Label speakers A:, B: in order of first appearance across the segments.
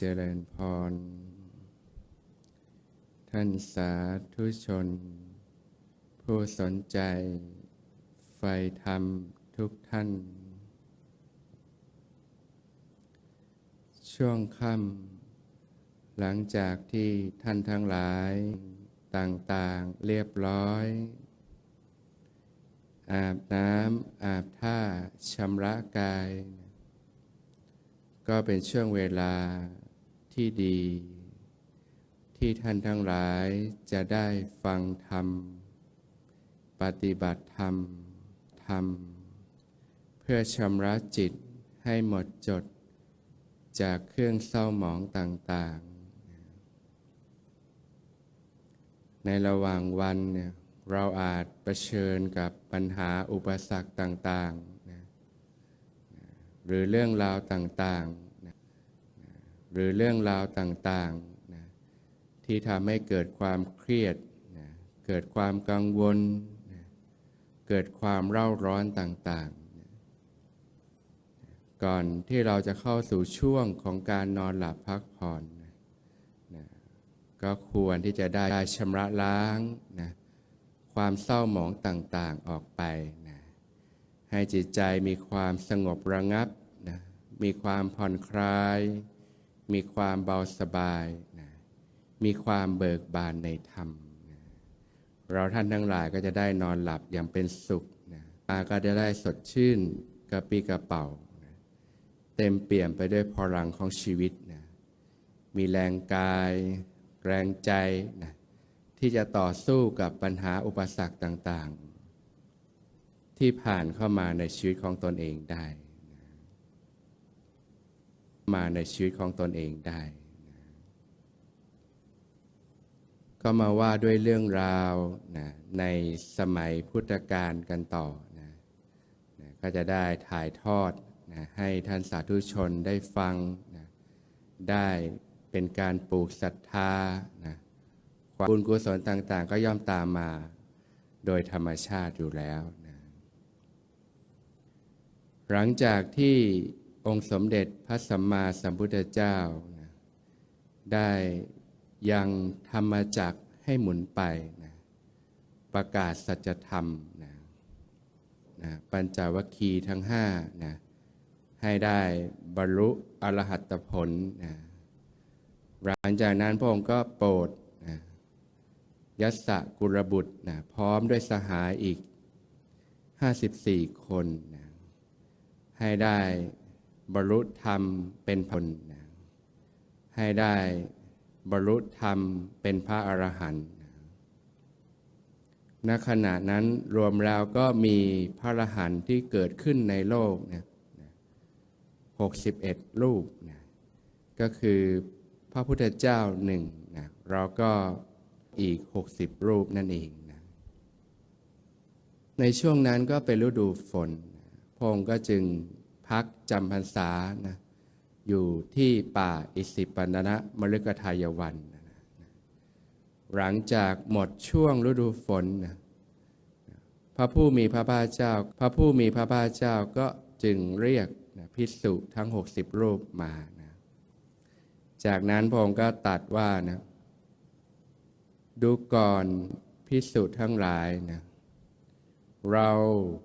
A: เจริญพร ท่านสาธุชน ผู้สนใจใฝ่ธรรมทุกท่าน ช่วงค่ำหลังจากที่ท่านทั้งหลาย ต่างๆเรียบร้อย อาบน้ำอาบท่าชำระกายก็เป็นช่วงเวลา ที่ดี ที่ท่านทั้งหลายจะได้ฟังธรรม ปฏิบัติธรรม ธรรม เพื่อชำระจิตให้หมดจด จากเครื่องเศร้าหมองต่าง ๆ ในระหว่างวันเนี่ยเราอาจเผชิญกับปัญหาอุปสรรคต่างๆ หรือเรื่องราวต่างๆ หรือเรื่องราวต่างๆนะที่ทำให้เกิดความเครียดนะเกิดความกังวลนะเกิดความเร่าร้อนต่างๆนะก่อนที่เราจะเข้าสู่ช่วงของการนอนหลับพักผ่อนนะนะก็ควรที่จะได้ชำระล้างนะความเศร้าหมองต่างๆออกไปนะให้จิตใจมีความสงบระงับนะมีความผ่อนคลาย มีความเบาสบายนะมีความเบิกบานในธรรมนะเราท่านทั้งหลายก็จะได้นอนหลับอย่างเป็นสุขนะตาก็จะได้สดชื่นกระปี้กระเป๋านะเต็มเปี่ยมไปด้วยพลังของชีวิตนะมีแรงกาย แรงใจนะที่จะต่อสู้กับปัญหาอุปสรรคต่างๆ ที่ผ่านเข้ามาในชีวิตของตนเองได้ มาในชีวิตของตนเองได้ ก็มาว่าด้วยเรื่องราวนะในสมัยพุทธกาลกันต่อนะนะก็จะได้ถ่ายทอดนะให้ท่านสาธุชนได้ฟังนะได้เป็นการปลูกศรัทธานะความบุญกุศลต่างๆ ก็ย่อมตามมาโดยธรรมชาติอยู่แล้วนะหลังจากที่ องค์สมเด็จพระสัมมาสัมพุทธเจ้า ได้ยังธรรมจักให้หมุนไปนะประกาศสัจธรรมนะนะปัญจวัคคีย์ทั้งห้านะให้ได้บรรลุอรหัตผลนะหลังจากนั้นพระองค์ก็โปรดนะยัสสะกุรบุตรนะพร้อมด้วยสหายอีก 54 คนนะให้ได้ บรรลุธรรมเป็นผลนะให้ได้บรรลุธรรมเป็นพระอรหันต์ณขณะนั้นรวมแล้วก็มีพระอรหันต์ที่เกิดขึ้นในโลกนะ61 รูปนะก็คือพระพุทธเจ้าหนึ่งนะเราก็อีก 60 รูปนั่นเองนะในช่วงนั้นก็เป็นฤดูฝนพระองค์ก็จึง พักจำพรรษานะอยู่ที่ป่าอิสิปนนะมฤคทายวันนะหลังจากหมดช่วงฤดูฝนนะพระผู้มีพระภาคเจ้า พระผู้มีพระภาคเจ้าก็จึงเรียกนะพิสุทั้ง 60 รูปมานะจากนั้นพระองค์ก็ตัดว่านะดูก่อนพิสุทั้งหลายนะเรา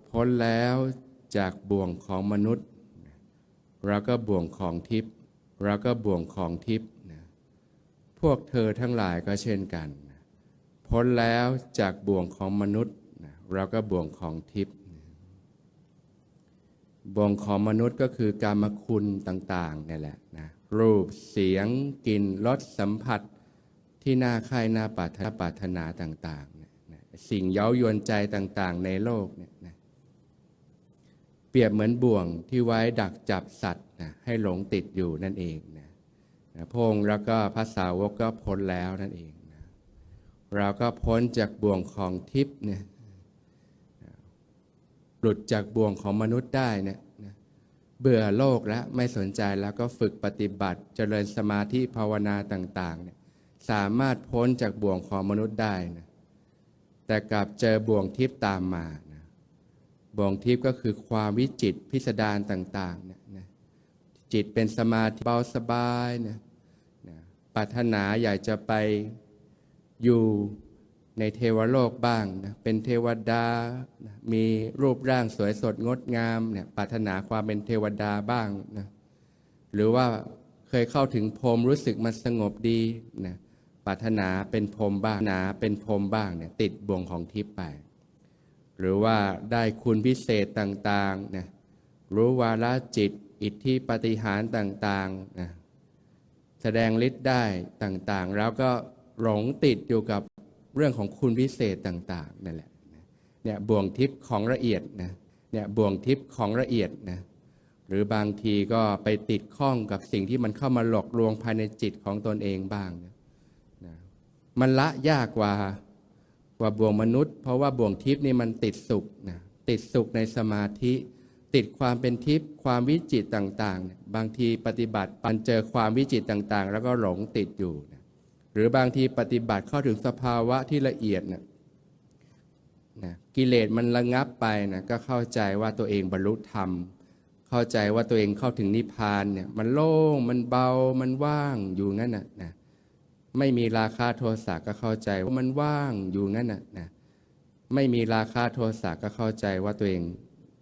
A: พ้นแล้วจากบ่วงของมนุษย์ นะเราก็บ่วงของทิพย์เราก็บ่วงของทิพย์นะพวกเธอทั้งหลายก็เช่นกัน พ้นแล้วจากบ่วงของมนุษย์เราก็บ่วงของทิพย์บ่วงของมนุษย์ก็คือการมคุณต่างๆนี่แหละนะรูปเสียงกลิ่นรสสัมผัสที่น่าใคร่น่าปรารถนาปรารถนาต่างๆ สิ่งเย้ายวนใจต่างๆ ในโลกเนี่ย เปรียบเหมือนบ่วงที่ไว้ดักจับสัตว์นะให้หลงติดอยู่นั่นเองนะนะพงแล้วก็พระสาวกก็พ้นแล้วนั่นเองนะเราก็พ้นจากบ่วงของทิพย์เนี่ยนะหลุดจากบ่วงของมนุษย์ได้นี่ยนะเบื่อโลกแล้วไม่สนใจแล้วก็ฝึกปฏิบัติเจริญสมาธิภาวนาต่างๆเนี่ยสามารถพ้นจากบ่วงของมนุษย์ได้นะแต่กลับเจอบ่วงทิพย์ตามมานะ บ่วงทิพย์ก็คือความวิจิตพิสดารต่างๆเนี่ยนะจิตเป็นสมาธิเบาสบายนะปรารถนาอยากจะไปอยู่ในเทวโลกบ้างนะเป็นเทวดานะมีรูปร่างสวยสดงดงามเนี่ยปรารถนาความเป็นเทวดาบ้างนะหรือว่าเคยเข้าถึงพรมรู้สึกมันสงบดีนะปรารถนาเป็นพรมบ้างนาเป็นพรมบ้างเนี่ยติดบ่วงของทิพย์ไป หรือว่าได้คุณพิเศษต่างๆนะรู้วาระจิตอิทธิปฏิหารต่างๆนะแสดงฤทธิ์ได้ต่างๆ แล้วก็หลงติดอยู่กับเรื่องของคุณพิเศษต่างๆนั่นแหละเนี่ยบ่วงทิพย์ของละเอียดนะเนี่ยบ่วงทิพย์ของละเอียดนะหรือบางทีก็ไปติดข้องกับสิ่งที่มันเข้ามาหลอกลวงภายในจิตของตนเองบ้างนะมันละยากกว่า ว่าบ่วงมนุษย์ เพราะว่าบ่วงทิพย์นี่มันติดสุขนะติดสุขในสมาธิ ติดความเป็นทิพย์ความวิจิตต่างๆ บางทีปฏิบัติปันเจอความวิจิตต่างๆ แล้วก็หลงติดอยู่นะหรือบางทีปฏิบัติเข้าถึงสภาวะที่ละเอียดนะนะกิเลสมันระงับไปนะก็เข้าใจว่าตัวเองบรรลุธรรม เข้าใจว่าตัวเองเข้าถึงนิพพานเนี่ยมันโล่งมันเบามันว่างอยู่งั้นนะนะ ไม่มีราคาโทสะก็เข้าใจว่ามันว่างอยู่งั้นน่ะนะไม่มีราคาโทสะก็เข้าใจว่าตัวเอง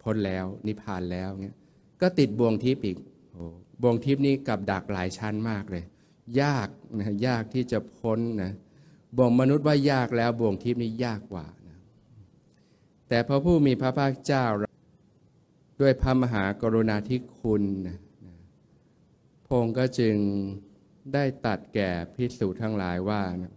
A: พ้นแล้วนิพพานแล้วเงี้ยก็ติดบ่วงทิพย์อีกโอ้บ่วงทิพย์นี่กับดักหลายชั้นมากเลย ยากนะยากที่จะพ้นนะบ่วงมนุษย์ว่ายากแล้วบ่วงทิพย์นี่ยากกว่านะแต่พระผู้มีพระภาคเจ้าด้วยพระมหากรุณาธิคุณนะนะพระองค์ก็จึง ได้ตัดแก่พิสูจน์ทั้งหลายว่านะ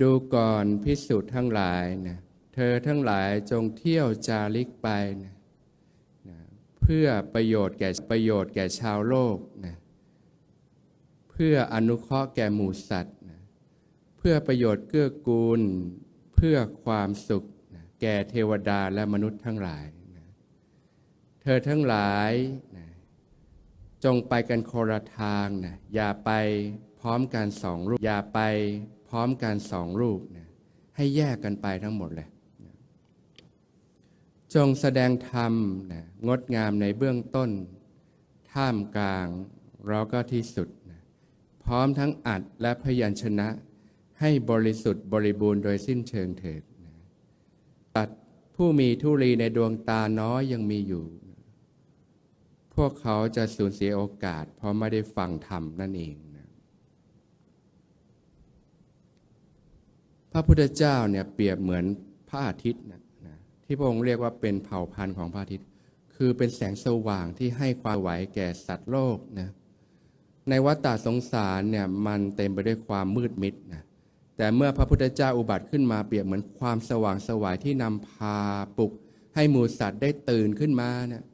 A: ดูก่อนพิสูจน์ทั้งหลายนะเธอทั้งหลายจงเที่ยวจาริกไปนะนะเพื่อประโยชน์แก่ประโยชน์แก่ชาวโลกนะเพื่ออนุเคราะห์แก่หมู่สัตว์นะเพื่อประโยชน์เกื้อกูล เพื่อความสุขนะแก่เทวดาและมนุษย์ทั้งหลายนะเธอทั้งหลายนะ จงไปกันโคละทางนะอย่าไปพร้อมกันสองรูป อย่าไปพร้อมกันสองรูปนะให้แยกกันไปทั้งหมดเลยจงแสดงธรรมนะงดงามในเบื้องต้น ท่ามกลางเราก็ที่สุดนะพร้อมทั้งอัดและพยัญชนะ ให้บริสุทธิ์บริบูรณ์โดยสิ้นเชิงเถิดนะตัดผู้มีทุลีในดวงตาน้อยยังมีอยู่ พวกเขาจะสูญเสียโอกาส เพราะไม่ได้ฟังธรรมนั่นเองนะพระพุทธเจ้าเนี่ยเปรียบเหมือนพระอาทิตย์นะนะที่พระองค์เรียกว่าเป็นเผ่าพันธุ์ของพระอาทิตย์ คือเป็นแสงสว่างที่ให้ความไหวแก่สัตว์โลกนะในวัฏฏะสงสารเนี่ยมันเต็มไปด้วยความมืดมิดนะแต่เมื่อพระพุทธเจ้าอุบัติขึ้นมาเปรียบเหมือนความสว่างสวายที่นำพาปลุก ให้หมูสัตว์ได้ตื่นขึ้นมานะนะ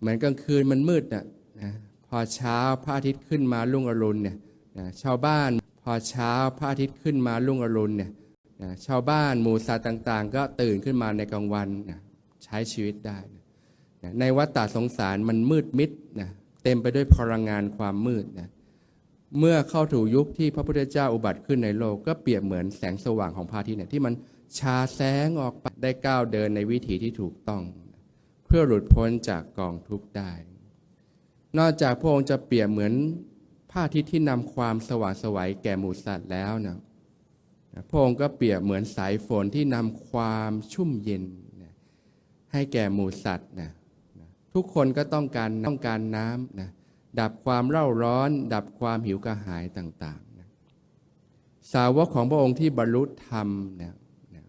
A: เหมือนกลางคืนมันมืดนะนะพอเช้าพระอาทิตย์ขึ้นมารุ่งอรุณเนี่ยนะชาวบ้านพอเช้าพระอาทิตย์ขึ้นมารุ่งอรุณเนี่ยนะชาวบ้านหมู่สัตว์ต่างๆ ก็ตื่นขึ้นมาในกลางวันนะใช้ชีวิตได้นะในวัฏฏะสงสารมันมืดมิดนะเต็มไปด้วยพลังงานความมืดนะเมื่อเข้าถูยุคที่พระพุทธเจ้าอุบัติขึ้นในโลกก็เปรียบเหมือนแสงสว่างของพระอาทิตย์เนี่ยที่มันชาแสงออกไปได้ก้าวเดินในวิถีที่ถูกต้อง พื่อหลุดพ้นจากกองทุกข์ได้ นอกจากพระองค์จะเปรียบเหมือนพระอาทิตที่นำความสว่างสวัยแก่หมูสัตว์แล้วนะพระองค์ก็เปรียบเหมือนสายฝนที่นำความชุ่มเย็นนะให้แก่หมูสัตว์นะทุกคนก็ต้องการต้องการน้ำนะดับความเร่าร้อน ดับความหิวกระหายต่างๆนะสาวกของพระองค์ที่บรรลุธรรมนะนะ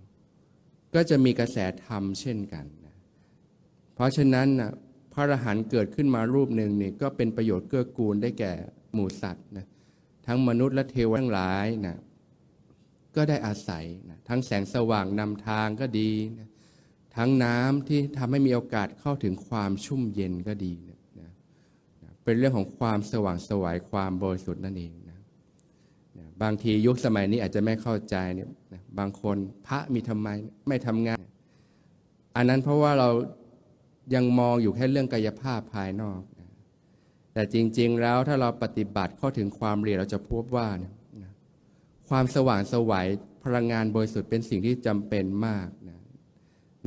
A: ก็จะมีกระแสธรรมเช่นกันน ราะฉะนั้นนะพระอรหันต์เกิดขึ้นมารูปหนึ่งนี่ก็เป็นประโยชน์เกื้อกูลได้แก่หมู่สัตว์นะทั้งมนุษย์และเทวทั้งหลายนะก็ได้อาศัยนะทั้งแสงสว่างนำทางก็ดีนะทั้งน้ำที่ทำให้มีโอกาสเข้าถึงความชุ่มเย็นก็ดีนะนะนะเป็นเรื่องของความสว่างสวายความบริสุทธิ์นั่นเองนะนะบางทียุคสมัยนี้อาจจะไม่เข้าใจเนี่ยนะบางคนพระมีทำไมไม่ทำงาน อันนั้นเพราะว่าเรา ยังมองอยู่แค่เรื่องกายภาพภายนอก แต่จริง ๆ แล้วถ้าเราปฏิบัติเข้าถึงความเรียนเราจะพบว่า ความสว่างสวัยพลังงานบริสุทธิ์เป็นสิ่งที่จำเป็นมากนะ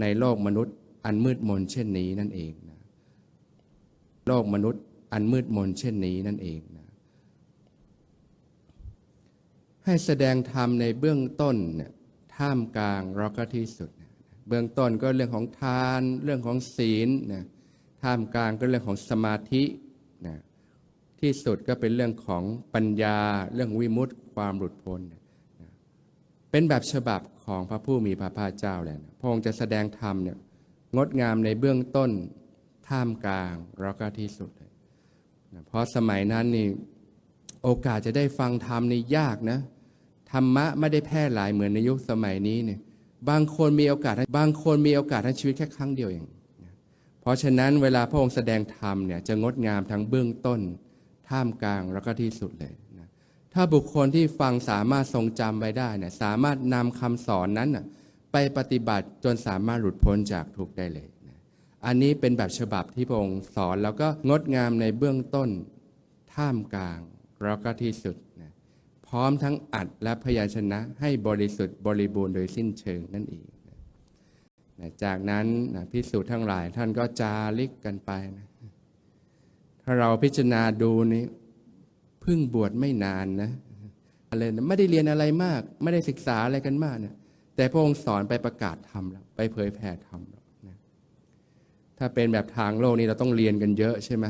A: ในโลกมนุษย์อันมืดมนเช่นนี้นั่นเองนะโลกมนุษย์อันมืดมนเช่นนี้นั่นเองนะให้แสดงธรรมในเบื้องต้นท่ามกลางเราก็ที่สุด เบื้องต้นก็เรื่องของทานเรื่องของศีลนะท่ามกลางก็เรื่องของสมาธินะที่สุดก็เป็นเรื่องของปัญญา เรื่องวิมุตติความหลุดพ้นนะเป็นแบบฉบับของพระผู้มีพระภาคเจ้าแหละพระองค์จะแสดงธรรมเนี่ยงดงามในเบื้องต้นท่ามกลางแล้วก็ที่สุดเลยนะเพราะสมัยนั้นนี่โอกาสจะได้ฟังธรรมนี่ยากนะธรรมะไม่ได้แพร่หลายเหมือนในยุคสมัยนี้เนี่ย บางคนมีโอกาสบางคนมีโอกาสทั้งชีวิตแค่ครั้งเดียวเองเพราะฉะนั้นเวลาพระองค์แสดงธรรมเนี่ยจะงดงามทั้งเบื้องต้น ท่ามกลางแล้วก็ที่สุดเลยนะถ้าบุคคลที่ฟังสามารถทรงจำไว้ได้เนี่ยสามารถนำคำสอนนั้นนะไปปฏิบัติจนสามารถหลุดพ้นจากทุกข์ได้เลยนะอันนี้เป็นแบบฉบับที่พระองค์สอนแล้วก็งดงามในเบื้องต้น ท่ามกลางแล้วก็ที่สุด ร้อมทั้งอัดและพยัญชนะให้บริสุทธิ์บริบูรณ์โดยสิ้นเชิงนั่นเองนะจากนั้นนะพิสูจน์ทั้งหลายท่านก็จาริกกันไปนะถ้าเราพิจารณาดูนี่เพิ่งบวชไม่นานนะอะไรนะไม่ได้เรียนอะไรมาก ไม่ได้ศึกษาอะไรกันมากนะแต่พระองค์สอนไปประกาศธรรมแล้วไปเผยแผ่ธรรมแล้วนะถ้าเป็นแบบทางโลกนี้เราต้องเรียนกันเยอะใช่ไหม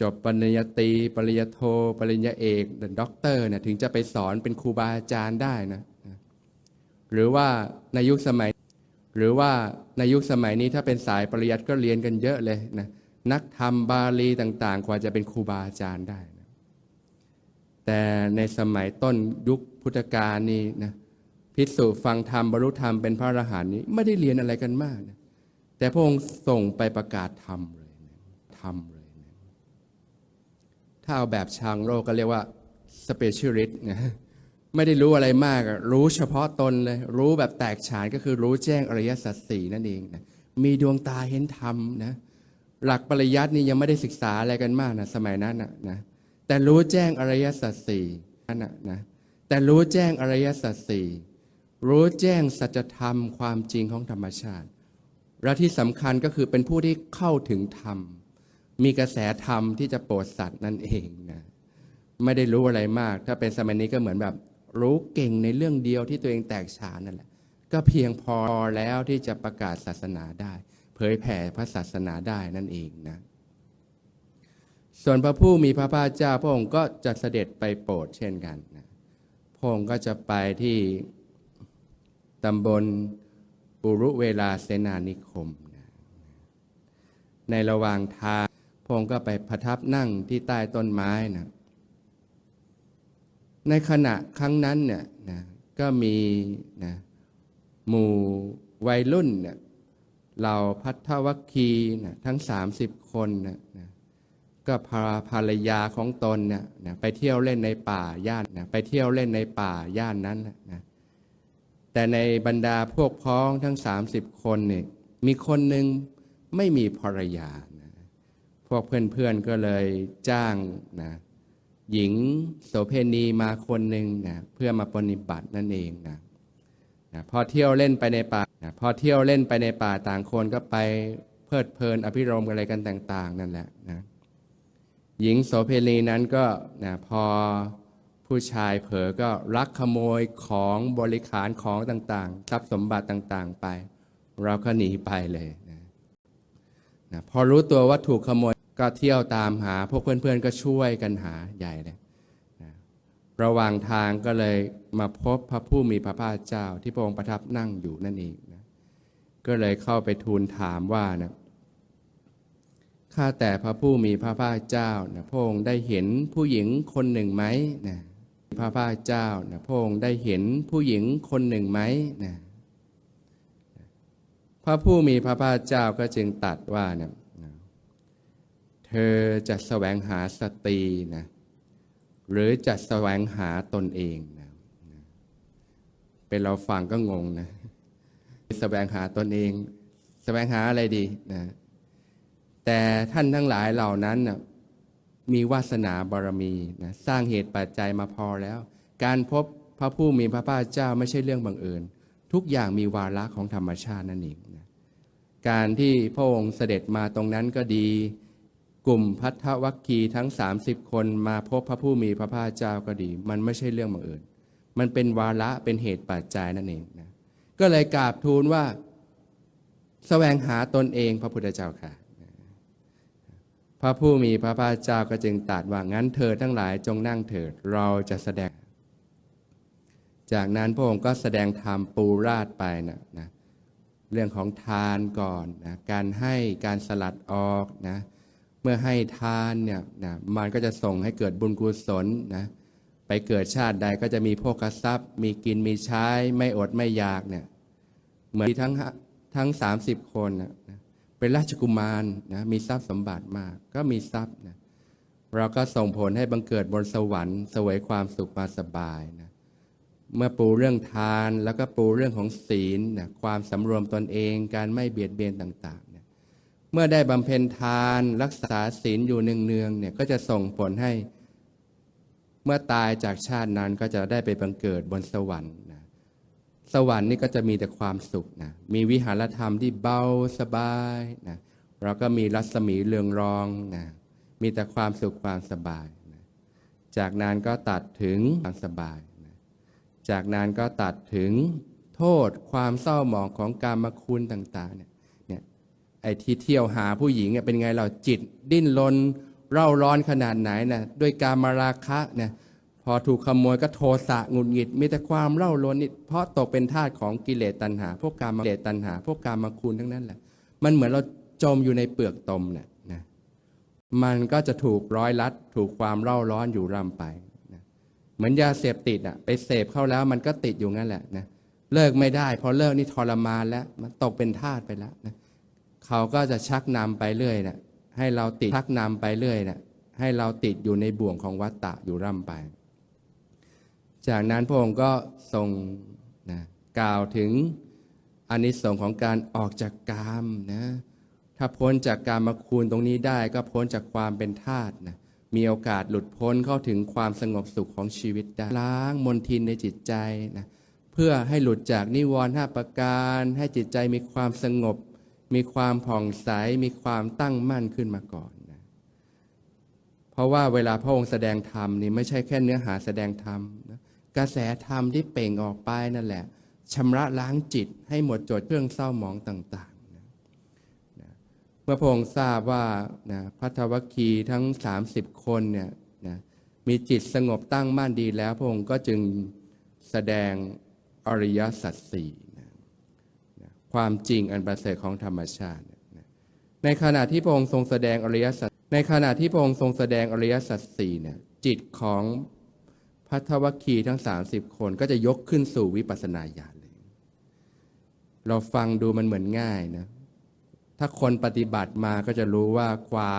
A: จบปริญญาตรีปริญญาโท ปริญญาเอกด็อกเตอร์เนี่ยถึงจะไปสอนเป็นครูบาอาจารย์ได้นะหรือว่าในยุคสมัย หรือว่าในยุคสมัยนี้ถ้าเป็นสายปริยัติก็เรียนกันเยอะเลยนะนักธรรมบาลีต่างๆกว่าจะเป็นครูบาอาจารย์ได้นะแต่ในสมัยต้นยุคพุทธกาลนี่นะพิสูจฟังธรรมบรรลุธรรมเป็นพระอรหันต์นี้ไม่ได้เรียนอะไรกันมากนะแต่พระองค์ส่งไปประกาศธรรมเลยธรรม ถ้าเอาแบบชางโลกก็เรียกว่า specialist นะไม่ได้รู้อะไรมาก รู้เฉพาะตนเลย รู้แบบแตกฉานก็คือรู้แจ้งอริยสัจสี่นั่นเองนะมีดวงตาเห็นธรรมนะหลักปริยัตินี่ยังไม่ได้ศึกษาอะไรกันมากนะสมัยนั้นนะนะแต่รู้แจ้งอริยสัจสี่นั่นนะนะแต่รู้แจ้งอริยสัจสี่รู้แจ้งสัจธรรมความจริงของธรรมชาติ และที่สำคัญก็คือเป็นผู้ที่เข้าถึงธรรม มีกระแสธรรมที่จะโปรดสัตว์นั่นเองนะไม่ได้รู้อะไรมาก ถ้าเป็นสมัยนี้ก็เหมือนแบบรู้เก่งในเรื่องเดียวที่ตัวเองแตกฉานนั่นแหละ ก็เพียงพอแล้วที่จะประกาศศาสนาได้ เผยแผ่พระศาสนาได้นั่นเองนะส่วนพระผู้มีพระภาคเจ้าพระองค์ก็จะเสด็จไปโปรดเช่นกันนะพระองค์ก็จะไปที่ตำบลปุรุเวลาเสนานิคมนะในระหว่างทาง พระองค์ก็ไปประทับนั่งที่ใต้ต้นไม้นะในขณะครั้งนั้นเนี่ยนะก็มีนะหมู่วัยรุ่นเนี่ยเหล่าพัทธวัคคีนะทั้ง 30 คนนะนะก็พาภรรยาของตนเนี่ยนะไปเที่ยวเล่นในป่าย่านนะไปเที่ยวเล่นในป่าย่านนั้นนะแต่ในบรรดาพวกพ้องทั้ง 30 คนเนี่ยมีคนหนึ่งไม่มีภรรยา พวกเพื่อนๆก็เลยจ้างนะหญิงโสเพณีมาคนหนึ่งนะเพื่อมาปฏิบัตินั่นเองนะนะพอเที่ยวเล่นไปในป่านะพอเที่ยวเล่นไปในป่าต่างคนก็ไปเพลิดเพลินอภิรมย์อะไรกันต่าง ๆ นั่นแหละนะหญิงโสเพณีนั้นก็นะพอผู้ชายเผลอก็ลักขโมยของบริขารของต่างๆทรัพย์สมบัติต่างๆไป เราก็หนีไปเลยนะนะพอรู้ตัวว่าถูกขโมย ก็เที่ยวตามหาพวกเพื่อนๆก็ช่วยกันหาใหญ่เลยระหว่างทางก็เลยมาพบพระผู้มีพระภาคเจ้าที่พระองค์ประทับนั่งอยู่นั่นเองนะก็เลยเข้าไปทูลถามว่านะข้าแต่พระผู้มีพระภาคเจ้านะพระองค์ได้เห็นผู้หญิงคนหนึ่งไหมนะพระภาคเจ้านะพระองค์ได้เห็นผู้หญิงคนหนึ่งไหมนะพระผู้มีพระภาคเจ้าก็จึงตัดว่านะ อจะแสวงหาสตรีนะหรือจะแสวงหาตนเองนะเป็นเราฟังก็งงนะแสวงหาตนเอง แสวงหาอะไรดีนะแต่ท่านทั้งหลายเหล่านั้นนะมีวาสนาบารมีนะสร้างเหตุปัจจัยมาพอแล้ว การพบพระผู้มีพระภาคเจ้าไม่ใช่เรื่องบังเอิญ ทุกอย่างมีวาระของธรรมชาตินั่นเองนะการที่พระองค์เสด็จมาตรงนั้นก็ดี กลุ่มพัทธวัคคีทั้ง 30 คนมาพบพระผู้มีพระภาคเจ้าก็ดี มันไม่ใช่เรื่องบังเอิญมันเป็นวาระเป็นเหตุปัจจัยนั่นเองนะก็เลยกราบทูลว่าแสวงหาตนเองพระพุทธเจ้าค่ะ พระผู้มีพระภาคเจ้าก็จึงตรัสว่างั้นเธอทั้งหลายจงนั่งเถิดเราจะแสดง จากนั้นพระองค์ก็แสดงธรรมปูราดไปนะนะเรื่องของทานก่อนนะการให้การสลัดออกนะ เมื่อให้ทานเนี่ยนะมันก็จะส่งให้เกิดบุญกุศลนะไปเกิดชาติใดก็จะมีโภคทรัพย์ มีกินมีใช้ไม่อดไม่อยากเนี่ยเหมือนทั้งทั้ง 30 คนนะเป็นราชกุมารนะมีทรัพย์สมบัติมาก ก็มีทรัพย์นะเราก็ส่งผลให้บังเกิดบนสวรรค์เสวยความสุขมาสบายนะเมื่อปูเรื่องทานแล้วก็ปูเรื่องของศีลนะความสำรวมตนเองการไม่เบียดเบียนต่าง เมื่อได้บำเพ็ญทานรักษาศีลอยู่เนืองๆเนี่ยก็จะส่งผลให้ เมื่อตายจากชาตินั้นก็จะได้ไปบังเกิดบนสวรรค์นะสวรรค์นี่ก็จะมีแต่ความสุขนะมีวิหารธรรมที่เบาสบายนะเราก็มีรัศมีเรืองรองนะมีแต่ความสุขความสบายนะจากนั้นก็ตัดถึงความสบายจากนั้นก็ตัดถึงโทษความเศร้าหมองของการมคุณต่างๆเนี่ย ไอ้ที่เที่ยวหาผู้หญิงเนี่ยเป็นไงเราจิต ดิ้นรนเร่าร้อนขนาดไหนนะด้วยการมาราคะเนี่ยพอถูกขโมยก็โทสะหงุดหงิด มีแต่ความเร่าร้อนนี่เพราะตกเป็นทาสของกิเลสตัณหา พวกกามกิเลสตัณหา พวกกามคุณทั้งนั้นแหละ มันเหมือนเราจมอยู่ในเปลือกตมเนี่ยนะมันก็จะถูกร้อยลัด ถูกความเร่าร้อนอยู่ร่ำไปเหมือนยาเสพติดอะไปเสพเข้าแล้วมันก็ติดอยู่งั้นแหละนะเลิกไม่ได้ พอเลิกนี่ทรมานแล้วมันตกเป็นทาสไปแล้วนะ เขาก็จะชักนำไปเรื่อยนะให้เราติดชักนำไปเรื่อยนะให้เราติดอยู่ในบ่วงของวัฏฏะอยู่ร่ำไป จากนั้นพระองค์ก็ทรงนะกล่าวถึงอานิสงส์ของการออกจากกามนะถ้าพ้นจากการมาคูณตรงนี้ได้ก็พ้นจากความเป็นทาสนะมีโอกาสหลุดพ้นเข้าถึงความสงบสุขของชีวิตได้ล้างมนทินในจิตใจนะเพื่อให้หลุดจากนิวรณ์ห้าประการ ให้จิตใจมีความสงบ มีความผ่องใส มีความตั้งมั่นขึ้นมาก่อนนะเพราะว่าเวลาพระองค์แสดงธรรมนี่ไม่ใช่แค่เนื้อหาแสดงธรรมนะกระแสธรรมที่เป่งออกไปนั่นแหละชำระล้างจิตให้หมดจดเครื่องเศร้าหมองต่างๆเมื่อพระองค์ทราบว่านะพัทวคีทั้ง 30 คนเนี่ยนะมีจิตสงบตั้งมั่นดีแล้ว พระองค์ก็จึงแสดงอริยสัจสี่ ความจริงอันประเสริฐของธรรมชาติ ในขณะที่พระองค์ทรงแสดงอริยสัจในขณะที่พระองค์ทรงแสดงอริยสัจสี่เนี่ยจิตของพัทวคีทั้ง 30 คนก็จะยกขึ้นสู่วิปัสสนาญาณเลย เราฟังดูมันเหมือนง่ายนะถ้าคนปฏิบัติมาก็จะรู้ว่ากว่า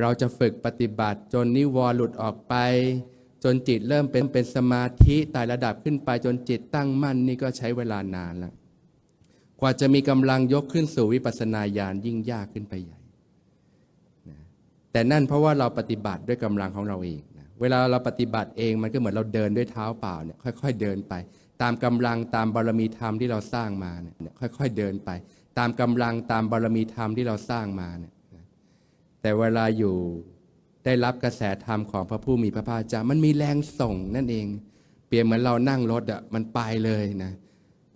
A: เราจะฝึกปฏิบัติจนนิวรณ์หลุดออกไป จนจิตเริ่มเป็นเป็นสมาธิไต่ระดับขึ้นไปจนจิตตั้งมั่นนี่ก็ใช้เวลานานแล้ว กว่าจะมีกำลังยกขึ้นสู่วิปัสสนาญาณยิ่งยากขึ้นไปใหญ่นะแต่นั่นเพราะว่าเราปฏิบัติด้วยกำลังของเราเองนะเวลาเราปฏิบัติเองมันก็เหมือนเราเดินด้วยเท้าเปล่าเนี่ยค่อย ๆ เดินไป ตามกำลังตามบารมีธรรมที่เราสร้างมาเนี่ยค่อย ๆ เดินไป ตามกำลังตามบารมีธรรมที่เราสร้างมาเนี่ยแต่เวลาอยู่ได้รับกระแสธรรมของพระผู้มีพระภาคเจ้ามันมีแรงส่งนั่นเอง เปรียบเหมือนเรานั่งรถอะมันไปเลยนะ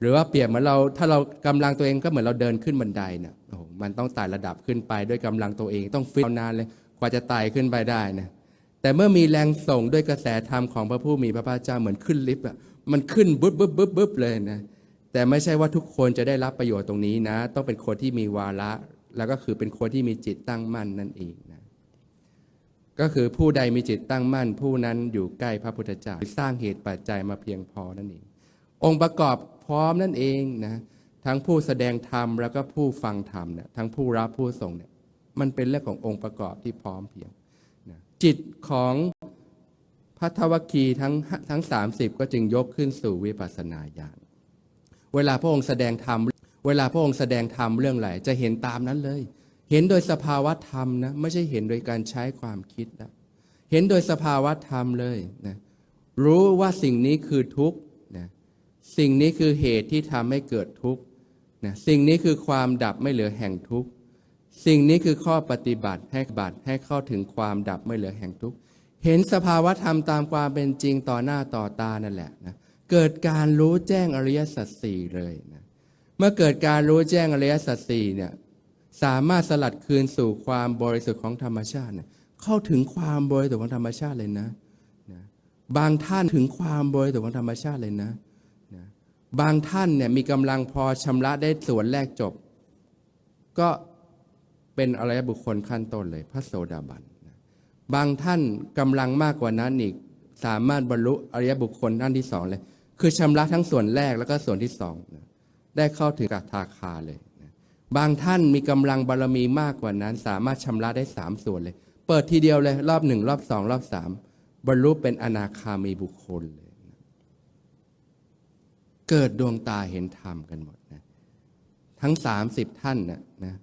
A: หรือว่าเปรียบเหมือนเราถ้าเรากำลังตัวเองก็เหมือนเราเดินขึ้นบันไดเนะโอ้โหมันต้องไต่ระดับขึ้นไปด้วยกำลังตัวเองต้องฟิตนานเลยกว่าจะไต่ขึ้นไปได้นะแต่เมื่อมีแรงส่งด้วยกระแสธรรมของพระผู้มีพระภาคเจ้าเหมือนขึ้นลิฟต์อะมันขึ้นบึ๊บบึ๊บบึ๊บบึ๊บเลยนะแต่ไม่ใช่ว่าทุกคนจะได้รับประโยชน์ตรงนี้นะ ต้องเป็นคนที่มีวาระ แล้วก็คือเป็นคนที่มีจิตตั้งมั่นนั่นเองนะก็คือผู้ใดมีจิตตั้งมั่น ผู้นั้นอยู่ใกล้พระพุทธเจ้าสร้างเหตุปัจจัยมาเพียงพอนั่นเอง องค์ประกอบพร้อมนั่นเองนะทั้งผู้แสดงธรรมแล้วก็ผู้ฟังธรรมเนี่ยทั้งผู้รับผู้ส่งเนี่ยมันเป็นเรื่องขององค์ประกอบที่พร้อมเพียงนะจิตของพัทวคีทั้งทั้ง 30 ก็จึงยกขึ้นสู่วิปัสสนาญาณเวลาพระองค์แสดงธรรมเวลาพระองค์แสดงธรรมเรื่องไหนจะเห็นตามนั้นเลย เห็นโดยสภาวะธรรมนะไม่ใช่เห็นโดยการใช้ความคิดนะเห็นโดยสภาวะธรรมเลยนะรู้ว่าสิ่งนี้คือทุกข์ สิ่งนี้คือเหตุที่ทำให้เกิดทุกข์นะสิ่งนี้คือความดับไม่เหลือแห่งทุกข์สิ่งนี้คือข้อปฏิบัติให้บัติให้เข้าถึงความดับไม่เหลือแห่งทุกข์เห็นสภาวะธรรมตามความเป็นจริงต่อหน้าต่อตานั่นแหละนะเกิดการรู้แจ้งอริยสัจสี่เลยนะเมื่อเกิดการรู้แจ้งอริยสัจสี่เนี่ยสามารถสลัดคืนสู่ความบริสุทธิ์ของธรรมชาติเนี่ยเข้าถึงความบริสุทธิ์ของธรรมชาติเลยนะนะบางท่านถึงความบริสุทธิ์ของธรรมชาติเลยนะนะ บางท่านเนี่ยมีกำลังพอชำระได้ส่วนแรกจบ ก็เป็นอริยบุคคลขั้นต้นเลย พระโสดาบันบางท่านกำลังมากกว่านั้นอีกสามารถบรรลุอริยบุคคลท่านที่สองเลย คือชำระทั้งส่วนแรกแล้วก็ส่วนที่สองได้เข้าถึงกัทาคาเลย บางท่านมีกำลังบารมีมากกว่านั้น สามารถชำระได้สามส่วนเลย เปิดทีเดียวเลย รอบหนึ่งรอบสองรอบสามบรรลุเป็นอนาคามีบุคคลเลย เกิดดวงตาเห็นธรรมกันหมดนะทั้งสามสิบท่านนะนะ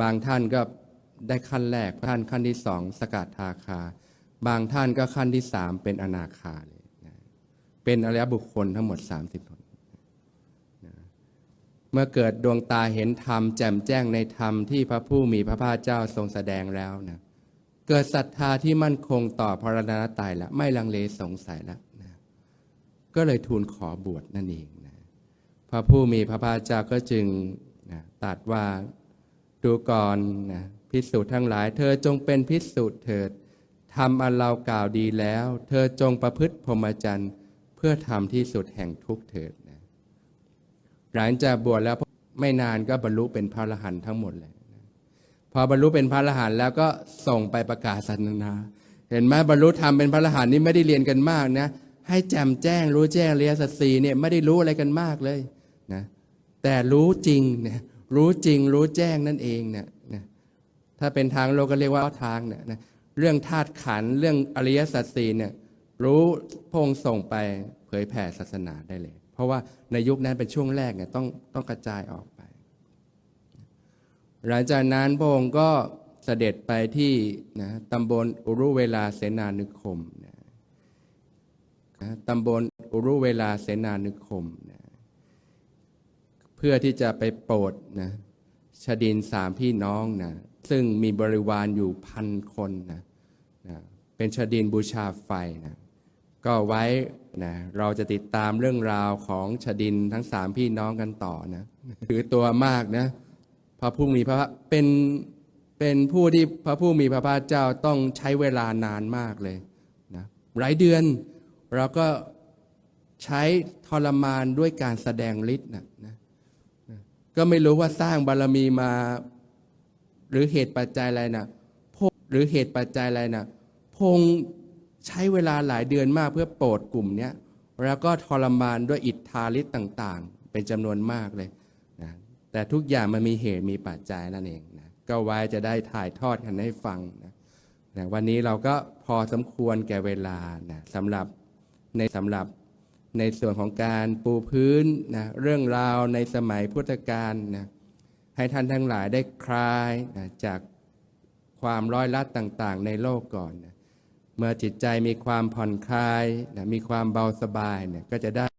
A: บางท่านก็ได้ขั้นแรกท่านขั้นที่สองสกัดทาคา บางท่านก็ขั้นที่สามเป็นอนาคาเลยนะเป็นอริยบุคคลทั้งหมดสามสิบคนนะเมื่อเกิดดวงตาเห็นธรรมแจ่มแจ้งในธรรมที่พระผู้มีพระภาคเจ้าทรงแสดงแล้วนะเกิดศรัทธาที่มั่นคงต่อพระรัตนตรัยล้วไม่ลังเลสงสัยแล้วนะก็เลยทูลขอบวชนั่นเอง พระผู้มีพระภาคเจ้าก็จึงนะตรัสว่าดูก่อนนะพิสูจน์ทั้งหลาย เธอจงเป็นพิสูจน์เถิดทำอันเรากล่าวดีแล้ว เธอจงประพฤติพรหมจรรย์เพื่อทำที่สุดแห่งทุกเถิดนะหลังจากบวชแล้วไม่นานก็บรรลุเป็นพระอรหันต์ทั้งหมดเลยนะพอบรรลุเป็นพระอรหันต์แล้วก็ส่งไปประกาศศาสนา เห็นไหมบรรลุธรรมเป็นพระอรหันต์นี่ไม่ได้เรียนกันมากนะ ให้แจ่มแจ้งรู้แจ้งเรียสัตสีเนี่ยไม่ได้รู้อะไรกันมากเลย แต่รู้จริงเนี่ยรู้จริงรู้แจ้งนั่นเองเนี่ยนะถ้าเป็นทางโลกก็เรียกว่าทางเนี่ยนะเรื่องธาตุขันเรื่องอริยสัจสีเนี่ยรู้พงค์ส่งไปเผยแผ่ศาสนาได้เลย เพราะว่าในยุคนั้นเป็นช่วงแรกเนี่ยต้องต้องกระจายออกไป หลังจากนั้นพระองค์ก็เสด็จไปที่นะตำบลอุรุเวลาเสนานุคมนะตำบลอุรุเวลาเสนานุคมนะ พื่อที่จะไปโปรดนะชดินสามพี่น้องนะซึ่งมีบริวารอยู่พันคนนะนะเป็นชดินบูชาไฟนะก็ไว้นะเราจะติดตามเรื่องราวของชดินทั้งสามพี่น้องกันต่อนะถือตัวมากนะพระผู้มีพระเป็นเป็นผู้ที่พระผู้มีพระภาคเจ้าต้องใช้เวลานานมากเลยนะหลายเดือนเราก็ใช้ทรมานด้วยการแสดงฤทธิ์นะ ก็ไม่รู้ว่าสร้างบารมีมา หรือเหตุปัจจัยอะไรนะพงหรือเหตุปัจจัยอะไรนะพงใช้เวลาหลายเดือนมากเพื่อโปรดกลุ่มเนี้ยแล้วก็ทรมานด้วยอิทธาฤทธิ์ต่าง ๆ เป็นจำนวนมากเลยนะแต่ทุกอย่างมันมีเหตุมีปัจจัยนั่นเองนะก็ไว้จะได้ถ่ายทอดกันให้ฟังนะนะวันนี้เราก็พอสมควรแก่เวลานะสำหรับในสำหรับ ในส่วนของการปูพื้นนะเรื่องราวในสมัยพุทธกาลนะให้ท่านทั้งหลายได้คลายนะจากความร้อยลัดต่างๆ ในโลกก่อนนะเมื่อจิตใจมีความผ่อนคลายนะมีความเบาสบายเนี่ยก็จะได้